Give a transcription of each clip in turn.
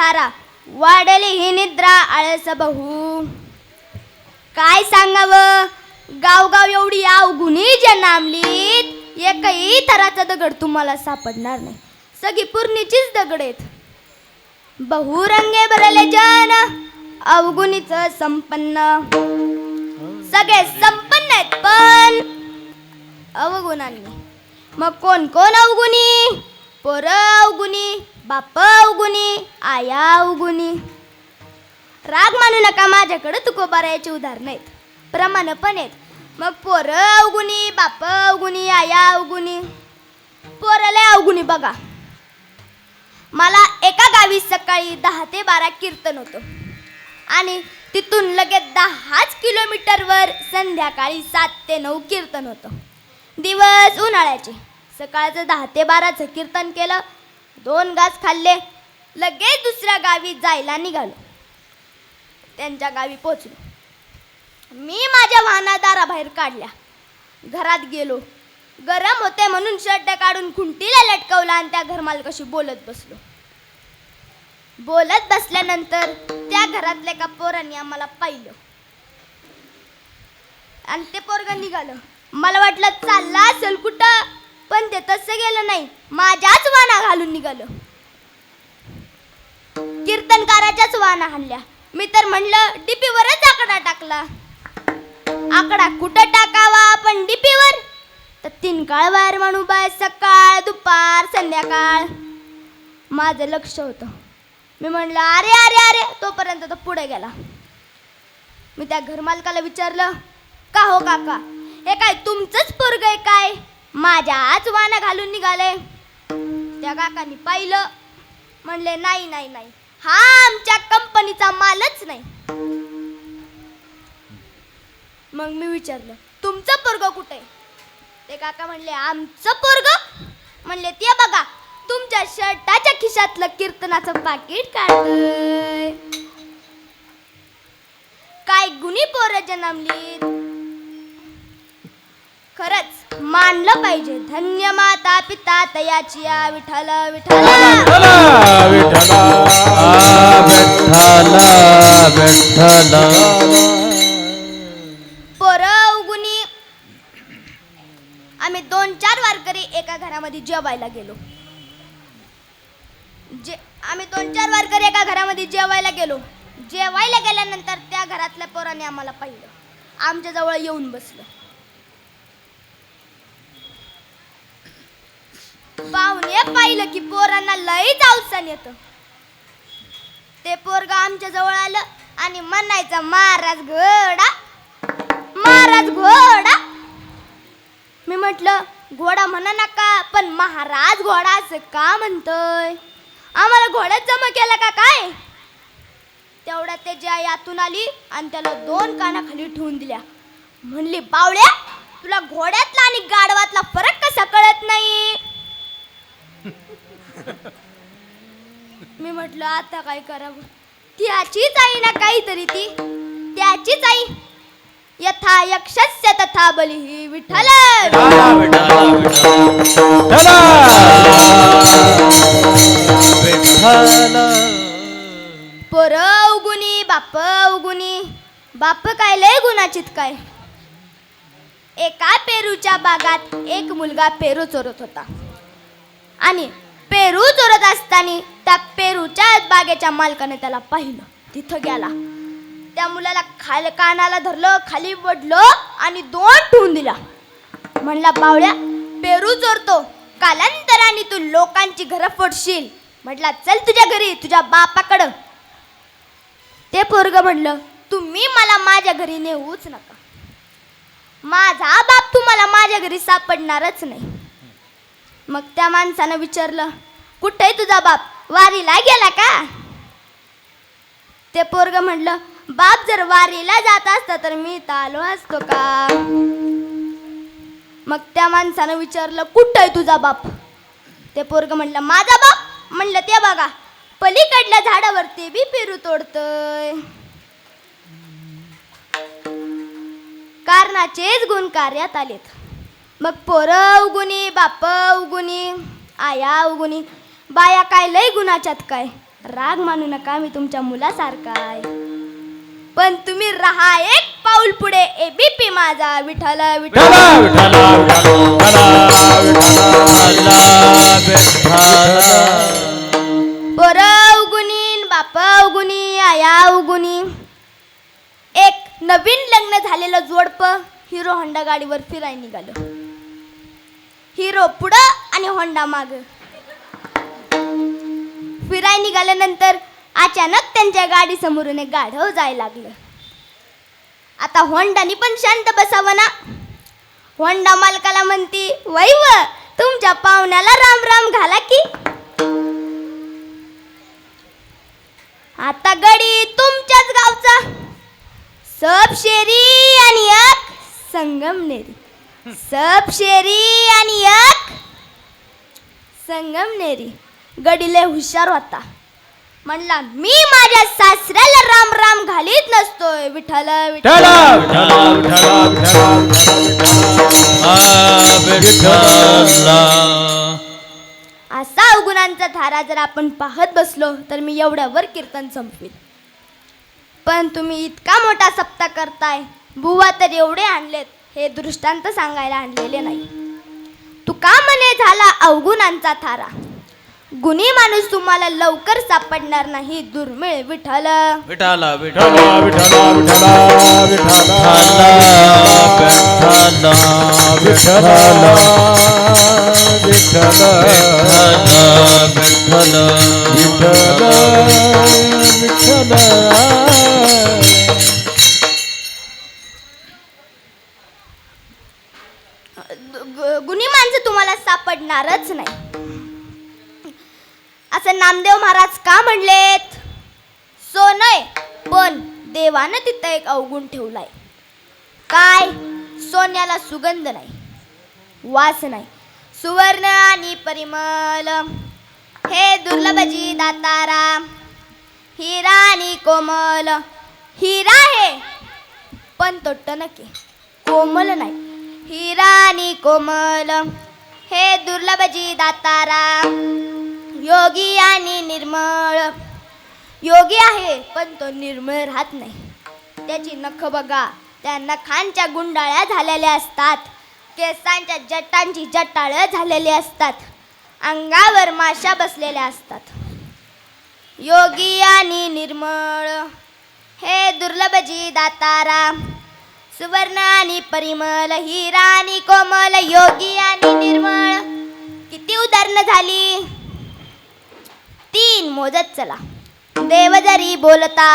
थारा वाढली ही निद्रा आळस बहू काय सांगावं? गावगाव एवढी अवगुणी जन्मलीत एकही थराचा दगड तुम्हाला सापडणार नाही. सगळी पूर्णीचीच दगड आहेत. बहुरंगे भरले जन अवगुणीच संपन्न. सगळे संपन्न आहेत पण अवगुणांनी मग कोण कोण अवगुणी पोर अवगुणी बाप अवगुणी आया अवगुणी राग मानू नका माझ्याकडे तुकोबारायाची उदाहरणं आहेत. प्रमाण पण आहेत. मग पोरं अवगुणी बाप अवगुणी आया अवगुणी पोरले अवगुणी बघा. मला एका गावी सकाळी दहा ते बारा कीर्तन होतं. आणि तिथून लगेच दहाच किलोमीटरवर संध्याकाळी सात ते नऊ कीर्तन होतं. दिवस उन्हाळ्याचे. सकाळचं दहा ते बाराचं कीर्तन केलं दोन घास खाल्ले लगेच दुसऱ्या गावी जायला निघालो. त्यांच्या गावी पोचलो. मी माझ्या वाहना दाराबाहेर काढल्या. घरात गेलो. गरम होते म्हणून शर्ट काढून खुंटीला लटकवला आणि त्या घरमालकाशी बोलत बसलो. बोलत बसल्यानंतर त्या घरातल्या एका पोरांनी आम्हाला पाहिलं. आणि ते पोरग निघालं. मला वाटलं चालला असेल कुठं? पण ते तसं गेलं नाही. माझ्याच वाना घालून निघालं. कीर्तनकाराच्याच वाना हल्ल्या मी तर म्हणलं डीपीवरच आकडा टाकला. आकडा कुठं टाकावा आपण डीपीवर? तर तीन काळ बाहेर म्हणू बाय सकाळ दुपार संध्याकाळ. माझं लक्ष होतं. मी म्हणलं अरे अरे अरे. तोपर्यंत तो पुढे गेला. मी त्या घरमालकाला विचारलं का हो काका? हे काय तुमचंच पोरग आहे काय? माझ्याच वाना घालून निघाले. त्या काकांनी पाहिलं. म्हणले नाही नाही नाही. हा आमच्या कंपनीचा मालच नाही. मग मी विचारलं तुमचं पोरग कुठे ते काका म्हणले आमचं पोरग? म्हणले ते बघा तुमच्या शर्टाच्या खिशातलं कीर्तनाचं पाकिट काढतंय. काय गुणी पोरं जन्मली खरंच मानलं पाहिजे. धन्य माता पिता तयाची या विठ्ठल विठ्ठल. पोरं उगुनी आम्ही दोन चार वारकरी एका घरामध्ये जेवायला गेलो. जे आम्ही दोन चार वारकरी एका घरामध्ये जेवायला गेलो. जेवायला गेल्यानंतर त्या घरातल्या पोराने आम्हाला पाहिलं. आमच्या जवळ येऊन बसलं. पाहुणे पाहिलं की पोरांना लई जाऊसन येत. ते पोरग आमच्या जवळ आलं आणि म्हणायचं महाराज घोडा महाराज घोडा. मी म्हटलं घोडा म्हणा नका पण महाराज घोडा असं का म्हणतोय? आम्हाला घोड्यात जमा केला का काय? तेवढ्यात त्याची आई आतून आली आणि त्याला दोन कानाखाली ठेवून दिल्या. म्हणली बावड्या तुला घोड्यातला आणि गाढवातला फरक कसा कळत नाही? मी म्हटलं आता काय करावं? त्याचीच आई ना काहीतरी ती. त्याचीच आई. यथा यक्षस्य तथा बलिः विठ्ठल. पोर अवगुणी बाप अवगुणी बाप काय लय गुणाचित काय? एका पेरूच्या बागात एक मुलगा पेरू चोरत होता. आणि पेरू चोरत असताना त्या पेरूच्या बागेच्या मालकाने त्याला पाहिलं. तिथं गेला. त्या मुलाला खाल कानाला धरलं खाली वडलं आणि दोन ठेवून दिला. म्हणला पावड्या पेरू चोरतो. कालांतराने तू लोकांची घरं फोडशील. म्हटला चल तुझ्या घरी तुझ्या बापाकडं. ते पोरग म्हणलं तुम्ही मला माझ्या घरी नेऊच नका. माझा बाप तुम्हाला माझ्या घरी सापडणारच नाही. मग त्या माणसानं विचारलं कुठे आहे तुझा बाप? वारीला गेला का? ते पोरग म्हणलं बाप जर वारीला जात असता तर मी इथं आलो असतो का? मग त्या माणसानं विचारलं कुठं आहे तुझा बाप? ते पोरग म्हणलं माझा बाप? म्हणलं ते बघा पलीकडल्या झाडावरती बी पेरू तोडतय. कारणाचेच गुण कार्यात आलेत. मग पोरं उगुनी बाप उगुनी आया उगुनी बाया काय लय गुणाच्यात काय? राग मानू नका मी तुमच्या मुलासारखा आहे. पण तुम्ही राहा एक पाऊल पुढे. एबीपी माझा विठ्ठल विठ्ठल. विठ्ठला विठ्ठला विठ्ठला विठ्ठला पोर उगुनी बाप उगुनी आया उगुनी एक नवीन लग्न झालेलं जोडप हिरो होंडा गाडीवर फिराय निघालं. हिरो पुढं आणि होंडा माग. फिराय निघाल्यानंतर अचानक त्यांच्या गाडीसमोरून एक गाढव जायला लागलं. आता होंडानी पण शांत बसावं ना. होंडा मालकाला म्हणती वैव तुमच्या पाहुण्याला राम राम घाला की. आता गडी तुमच्याच गावचा. सब शेरी आणि एक संगमनेरी सब शेरी आणि एक संगमनेरी गडीले हुशार होता. म्हणला मी माझ्या सासऱ्याला राम राम घालीत नसतोय विठ्ठल विठ्ठल. असा अवगुणांचा धारा जर आपण पाहत बसलो तर मी एवढ्यावर कीर्तन संपवील पण तुम्ही इतका मोठा सप्ताह करताय बुवा तर एवढे आणलेत हे दृष्टांत सांगायला आणलेले नाही. तू का म्हणे झाला अवगुणांचा थारा गुणी माणूस तुम्हाला लवकर सापडणार नाही. दुर्मिळ विठ्ठल. विठ्ठला विठ्ठला विठ्ठला विठ्ठला विठ्ठला विठ्ठला विठ्ठला विठ्ठला विठ्ठला विठ्ठला विठ्ठला विठ्ठला ग- गुणी माणसं तुम्हाला सापडणारच नाही. असं नामदेव महाराज का म्हणलेत? सोनय पण देवानं तिथं एक अवगुण ठेवलाय. काय? सोन्याला सुगंध नाही वास नाही सुवर्ण आणि परिमल. हे दुर्लभजी दातारा हिरा आणि कोमल. हिरा आहे पण तो टणक कोमल नाही. हिरा आणि कोमल हे दुर्लभजी दातारा योगी आणि निर्मळ. योगी आहे पण तो निर्मळ राहत नाही. त्याची नख बघा. त्या नखांच्या गुंडाळ्या झालेल्या असतात. केसांच्या जटांची जटाळं झालेली असतात. अंगावर माशा बसलेल्या असतात. योगी आणि निर्मळ. हे दुर्लभजी दातारा सुवर्ण आणि परिमल हिरा आणि कोमल योगी आणि निर्मळ. किती उदाहरणं झाली. तीन मोजत चला. देव जरी बोलता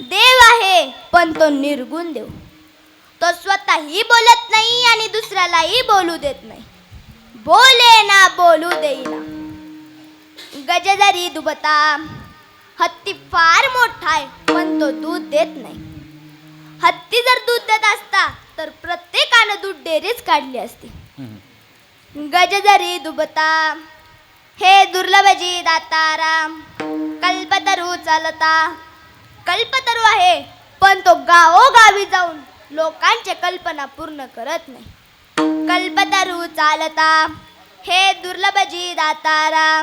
देव आहे पण तो निर्गुण देव. तो स्वतःही बोलत नाही आणि दुसऱ्यालाही बोलू देत नाही. बोले ना बोलू देईना. गज जरी दुबता हत्ती फार मोठा आहे पण तो दूध देत नाही. हत्ती जर दूध देत असता तर प्रत्येकानं दूध डेरीच काढली असती. गज जरी दुबता हे दुर्लभजी दातारा कल्पतरू चालता. कल्पतरू आहे पण तो गावोगावी जाऊन लोकांचे कल्पना पूर्ण करत नाही. कल्पतरू चालता. हे दुर्लभजी दातारा.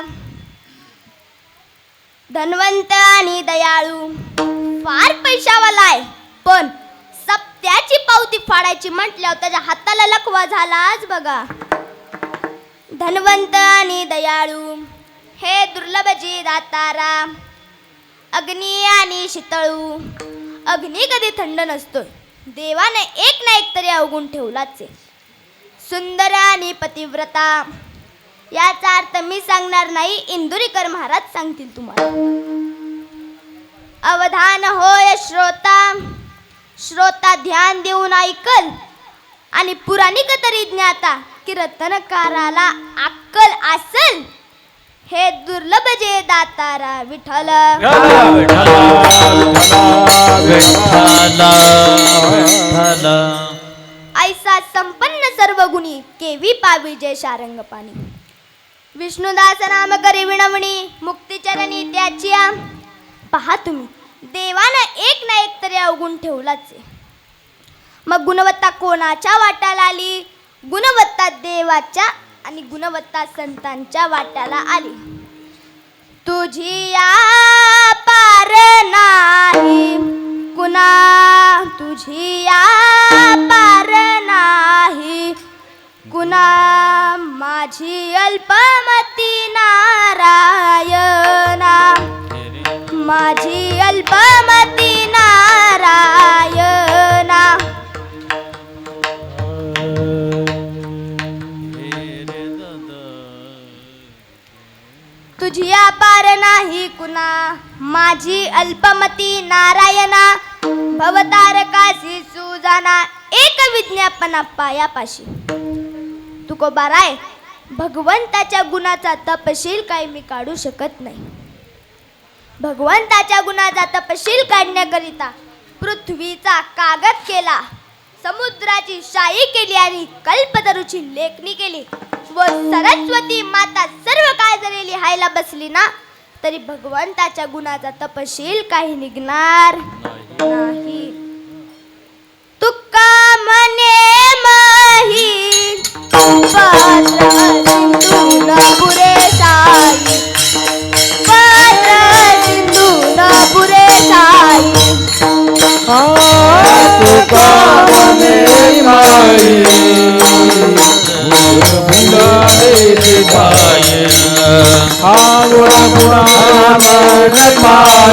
धनवंत आणि दयाळू फार पैशावाला आहे पण सप्त्याची पावती फाडायची म्हटल्यावर त्याच्या हाताला लकवा झालाच बघा. धनवंत आणि दयाळू हे दुर्लभजी दातारा अग्नी आणि शीतळू. अग्नी कधी थंड नसतो देवाने एक ना एक तरी अवगुण ठेवलाच आहे. सुंदर आणि पतिव्रता याचा अर्थ मी सांगणार नाही इंदुरीकर महाराज सांगतील तुम्हाला. अवधान होय श्रोता श्रोता ध्यान देऊन ऐकल आणि पुराणिक तरी ज्ञाता की रत्नकाराला अक्कल असल. हे दुर्लभ जे दातारा विठ्ठल. ऐसा संपन्न सर्व गुणी केवी पावी जय शारंग पाणी विष्णुदास नाम करी विणवणी मुक्तीचरणी त्याची पहा तुम्ही देवानं एक ना एक तरी अवगुण ठेवलाच मग गुणवत्ता कोणाच्या वाटाला आली? गुणवत्ता देवाच्या आणि गुणवत्ता संतांच्या वाट्याला आली. तुझी या पार नाही. कुणा तुझी या पार नाही. कुणा माझी अल्पमती नारायणा. माझी अल्पमती नारायणा. तुझी अपार नाही कुणा? माझी अल्पमती नारायणा. भवतारकाशी सुजाना. एक विज्ञापना पायापाशी. तुकोबा राय भगवंताच्या गुणाचा तपशील काही मी काढू शकत नाही. भगवंताच्या गुणाचा तपशील काढण्याकरिता पृथ्वीचा कागद केला. समुद्राची शाई केली आणि कल्पतरूची लेखणी केली. व सरस्वती माता सर्व काय जरी लिहायला बसली ना तरी भगवंताच्या गुणाचा तपशील काही निघणार नाही. तुका म्हणे मही पार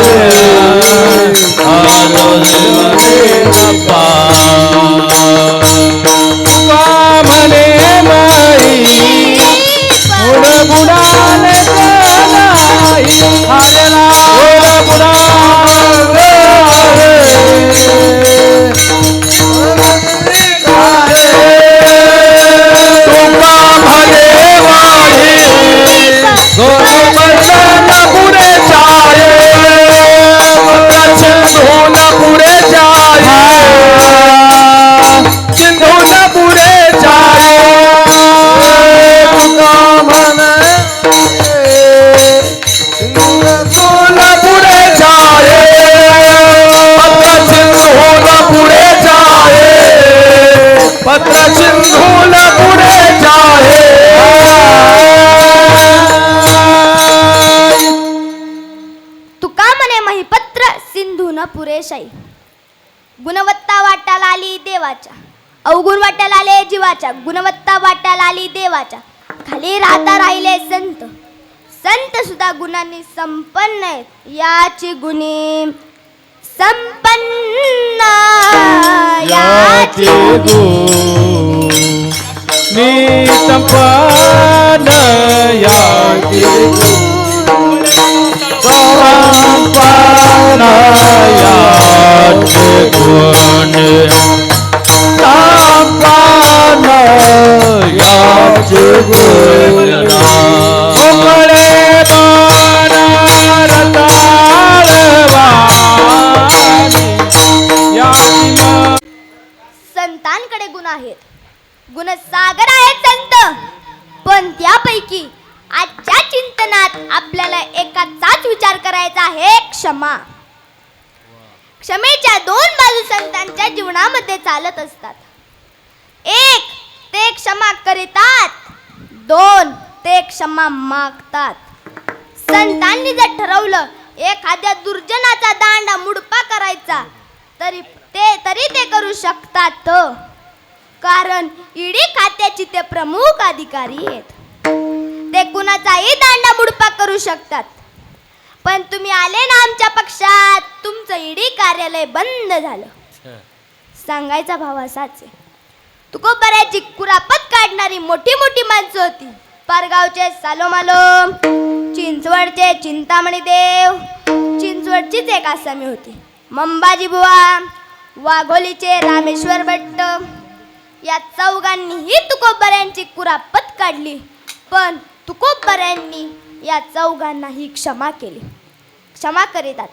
पुरेशाई. गुणवत्ता वाटायला आली देवाच्या. अवगुण वाटायला आले जीवाच्या. गुणवत्ता वाटायला आली देवाच्या. खाली राहता राहिले संत. संत सुद्धा गुणांनी संपन्न आहेत. याची गुणी संपन्न. याची गुणी मी संपन्न. याची संपन्न याची गुण संपन्न मागतात. संतांनी जर ठरवलं एखाद्या दुर्जनाचा दांडा मुडपा करायचा तरी ते तरी ते करू शकतात. कारण ईडी खात्याचे ते प्रमुख अधिकारी आहेत. ते कुणाचाही दांडा मुडपा करू शकतात. पण तुम्ही आले ना आमच्या पक्षात तुमचं ईडी कार्यालय बंद झालं. सांगायचा भाव असाच आहे. तुकोबऱ्याची कुरापत काढणारी मोठी मोठी माणसं होती. पारगावचे सालोमालो चिंचवडचे चिंतामणी देव चिंचवडचीच एक आसामी होती. मंबाजी बुवा वाघोलीचे रामेश्वर भट्ट या चौघांनीही तुकोबऱ्यांची कुरापत काढली. पण तुकोबऱ्यांनी या चौघांनाही क्षमा केली. क्षमा करीतात.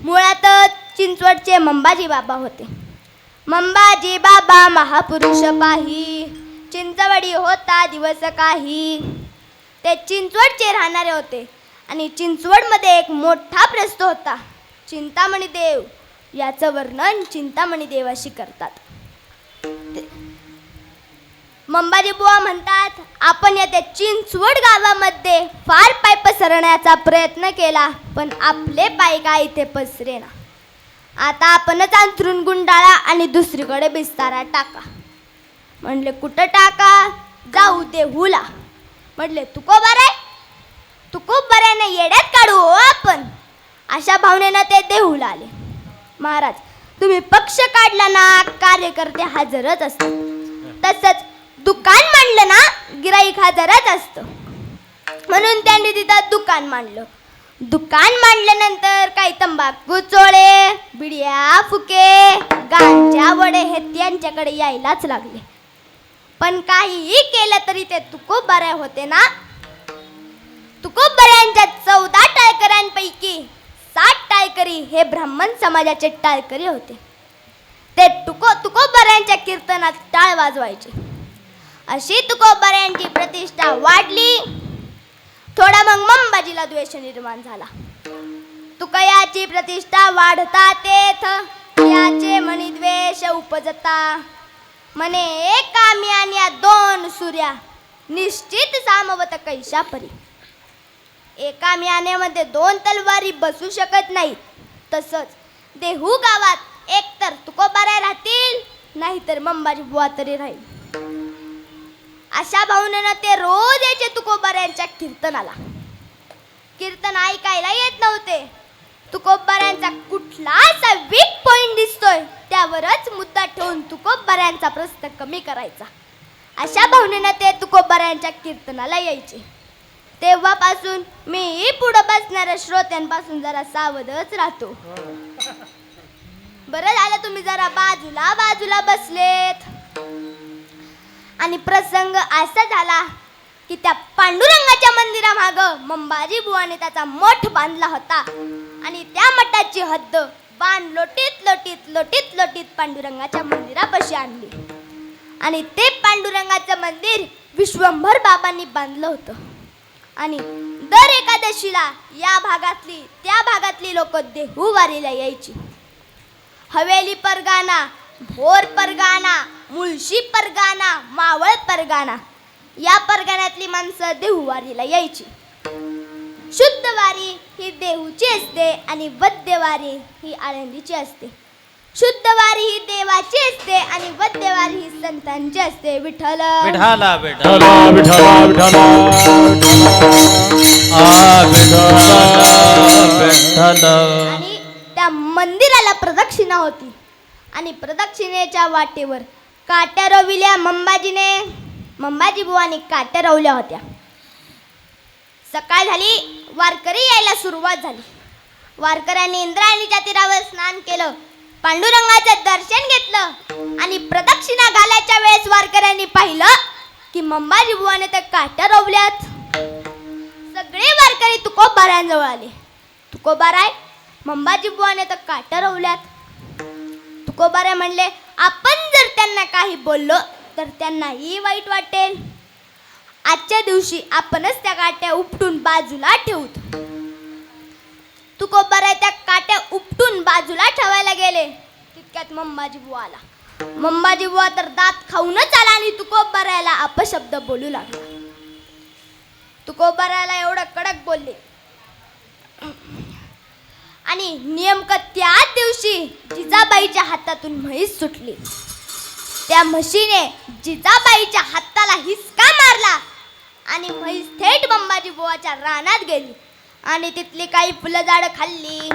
मुळातच चिंचवडचे मंबाजी बाबा होते. मंबाजी बाबा महापुरुष पाही. चिंचवडी होता दिवस काही. ते चिंचवडचे राहणारे होते आणि चिंचवडमध्ये एक मोठा प्रस्त होता. चिंतामणी देव याचं वर्णन चिंतामणी देवाशी करतात. मंबाजी बुवा म्हणतात आपण या त्या चिंचवड गावामध्ये फार पाय पसरण्याचा प्रयत्न केला पण आपले पाय काय इथे पसरेना. आता आपणच अंथरून गुंडाळा आणि दुसरीकडे बिस्तारा टाका. म्हणले कुठं टाका? जाऊ दे हुला. म्हटले तू को बरं? आहे तू खूप बऱ्याने येड्यात काढू हो आपण. अशा भावनेनं ते देहूला आले. महाराज तुम्ही पक्ष काढला ना कार्यकर्ते हजरच असतात. तसंच दुकान मांडलं ना गिराईक हजरच असतं. म्हणून त्यांनी तिथं दुकान मांडलं. दुकान मांडल्यानंतर काही तंबाखू चोळे बिड्या फुके गांजा वडे हे त्यांच्याकडे यायलाच लागले. पण काहीही केलं तरी ते तुकोब होते ना? तुकोबऱ्यांच्या चौदा टाळकऱ्यांपैकी सात टाळकरी हे ब्राह्मण समाजाचे टाळकरी होते. ते तुको तुकोबऱ्यांच्या कीर्तनात टाळ वाजवायचे. अशी तुकोबऱ्यांची प्रतिष्ठा वाढली. थोडा मग मंबाजीला द्वेष निर्माण झाला. तुकयाची प्रतिष्ठा वाढता तेथ याचे मणिद्वेष द्वेष उपजता. मने एक कामी आणि या दोन सूर्या. निश्चित सामवत कैशा परी एका मियानेमध्ये दोन तलवारी बसू शकत नाही. तसंच देहू गावात एकतर तुकोबाऱ्या राहतील नाहीतर मंबाजी बुवा तरी राहील. अशा भावनेनं ते रोज यायचे तुकोबाऱ्यांच्या कीर्तनाला. कीर्तन ऐकायला येत नव्हते. तुकोबाऱ्यांचा कुठलाच वीक पॉइंट दिसतोय. त्यावरच मुद्दा ठेवून तुकोबऱ्यांचा प्रस्त कमी करायचा. अशा भावनेनं ते तुकोबऱ्यांच्या कीर्तनाला यायचे. तेव्हापासून मी पुढं बसणाऱ्या श्रोत्यांपासून जरा सावधच राहतो. बरं झालं तुम्ही जरा बाजूला बाजूला बसलेत. आणि प्रसंग असा झाला की त्या पांडुरंगाच्या मंदिरामाग मंबाजी बुवाने त्याचा मठ बांधला होता. आणि त्या मठाची हद्द पान लोटीत लोटीत लोटीत लोटीत पांडुरंगाच्या मंदिरापाशी आणली. आणि ते पांडुरंगाचं मंदिर विश्वंभर बाबांनी बांधलं होतं. आणि दर एकादशीला या भागातली त्या भागातली लोक देहू वारीला यायची. हवेली परगाना भोर परगाना मुळशी परगाना मावळ परगाना या परगाण्यातली माणसं देहू वारीला यायची. शुद्ध वारी ही देहूची असते आणि वद्य वारी ही आळंदीची असते. शुद्ध वारी ही देवाची असते आणि वद्य वारी ही संतांची असते. विठ्ठल. विठाला विठाला विठला विठला विठला आ विठाला विठाला आणि त्या मंदिराला प्रदक्षिणा होती. आणि प्रदक्षिणेच्या वाटेवर काट्या रविल्या मंबाजीने. मंबाजी बुवानी काट्या रवल्या होत्या. सकाळ झाली वारकरी यायला सुरुवात झाली. वारकऱ्यांनी इंद्रायणीच्या तीरावर स्नान केलं पांडुरंगाचं दर्शन घेतलं आणि प्रदक्षिणा घालायच्या वेळेस वारकऱ्यांनी पाहिलं की मंबाजी बुवाने त्या काट्या रोवल्यात. सगळे वारकरी तुकोबारांजवळ आले. तुकोबाराय मंबाजी बुवाने तर काट्या रोवल्यात. तुकोबाराय म्हणले आपण जर त्यांना काही बोललो तर त्यांनाही वाईट वाटेल. आजच्या दिवशी आपणच त्या काट्या उपटून बाजूला ठेवूत तुकोबाराय त्या काट्या उपटून बाजूला ठेवायला गेले. तितक्यात मंबाजी बुवा आला. मंबाजी बुवा तर दात खाऊनच आला आणि तुकोबारायला अपशब्द बोलू लागला. तुकोबारायला एवढं कडक बोलले. आणि नेमकं त्याच दिवशी जिजाबाईच्या हातातून म्हैस सुटली. त्या म्हशीने जिजाबाईच्या हाताला हिसका मारला. आणि म्हैस थेट बंबाजी बुवाच्या रानात गेली. आणि तिथली काही फुलं झाडं खाल्ली.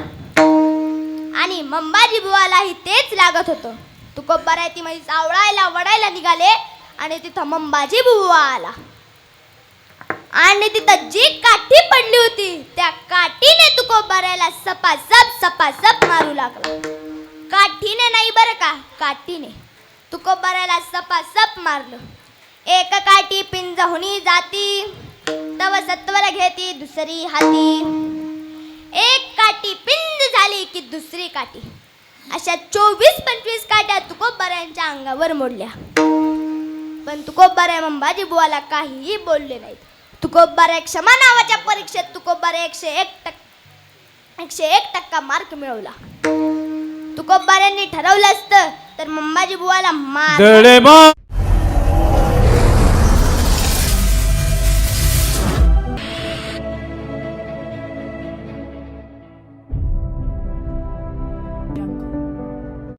आणि मंबाजी बुवालाही तेच लागत होतं. तुकोबाराय ती म्हैस आवळायला वडायला निघाले आणि तिथं मंबाजी बुवा आला. आणि तिथं जी काठी पडली होती त्या काठीने तुकोबाऱ्याला सपासप सपासप मारू लागला. काठीने नाही बरं का काठीने. तुकोबाऱ्याला सपासप मारलं. एक काठी पिंजहुनी जाती तव सत्वर घेती दुसरी हाती. एक काठी पिंज झाली की दुसरी काठी. अशा चोवीस पंचवीस काट्या तुकोबाऱ्यांच्या अंगावर मोडल्या. पण तुकोबऱ्या मंबाजी बुवाला काहीही बोलले नाहीत. तुकोबऱ्या क्षमा नावाच्या परीक्षेत तुकोबऱ्या एकशे एक टक् एकशे एक टक्का मार्क मिळवला. तुकोबऱ्यांनी ठरवलं असतं तर मंबाजी बुवाला मार!